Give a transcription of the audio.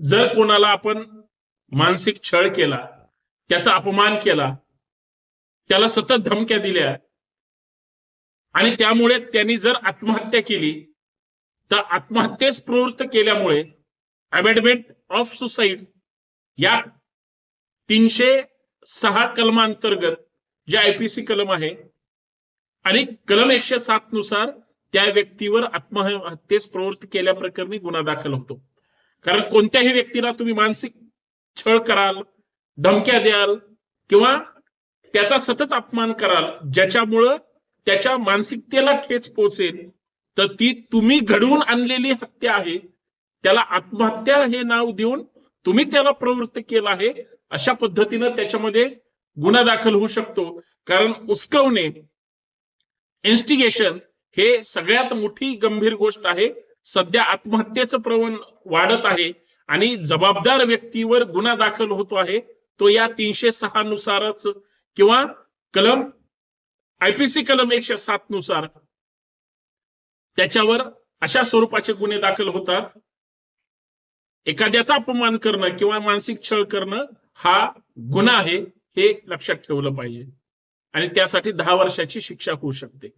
जर कोणाला आपण मानसिक छळ केला त्याचा अपमान केला त्याला सतत धमक्या दिल्या आणि त्यामुळे त्यांनी जर आत्महत्या केली तर आत्महत्येस प्रवृत्त केल्यामुळे अमेंडमेंट ऑफ सुसाईड या तीनशे सहा कलमांतर्गत जे आयपीसी कलम आहे आणि कलम एकशे सात नुसार त्या व्यक्तीवर आत्महत्येस प्रवृत्त केल्याप्रकरणी गुन्हा दाखल होतो. कारण कोणत्याही व्यक्तीला तुम्ही मानसिक छळ कराल धमक्या द्याल किंवा त्याचा सतत अपमान कराल ज्याच्यामुळं त्याच्या मानसिकतेला ठेच पोचेल तर ती तुम्ही घडवून आणलेली हत्या आहे. त्याला आत्महत्या हे नाव देऊन तुम्ही त्याला प्रवृत्त केलं आहे. अशा पद्धतीनं त्याच्यामध्ये गुन्हा दाखल होऊ शकतो. कारण उस्कवणे इन्स्टिगेशन हे सगळ्यात मोठी गंभीर गोष्ट आहे. सध्या आत्महत्येचं प्रवण वाढत आहे आणि जबाबदार व्यक्तीवर गुन्हा दाखल होतो आहे तो या तीनशे सहा नुसारच किंवा कलम आयपीसी कलम एकशे सात नुसार. त्याच्यावर अशा स्वरूपाचे गुन्हे दाखल होतात. एखाद्याचा अपमान करणं किंवा मानसिक छळ करणं हा गुन्हा आहे हे लक्षात ठेवलं पाहिजे. आणि त्यासाठी दहा वर्षाची शिक्षा होऊ शकते.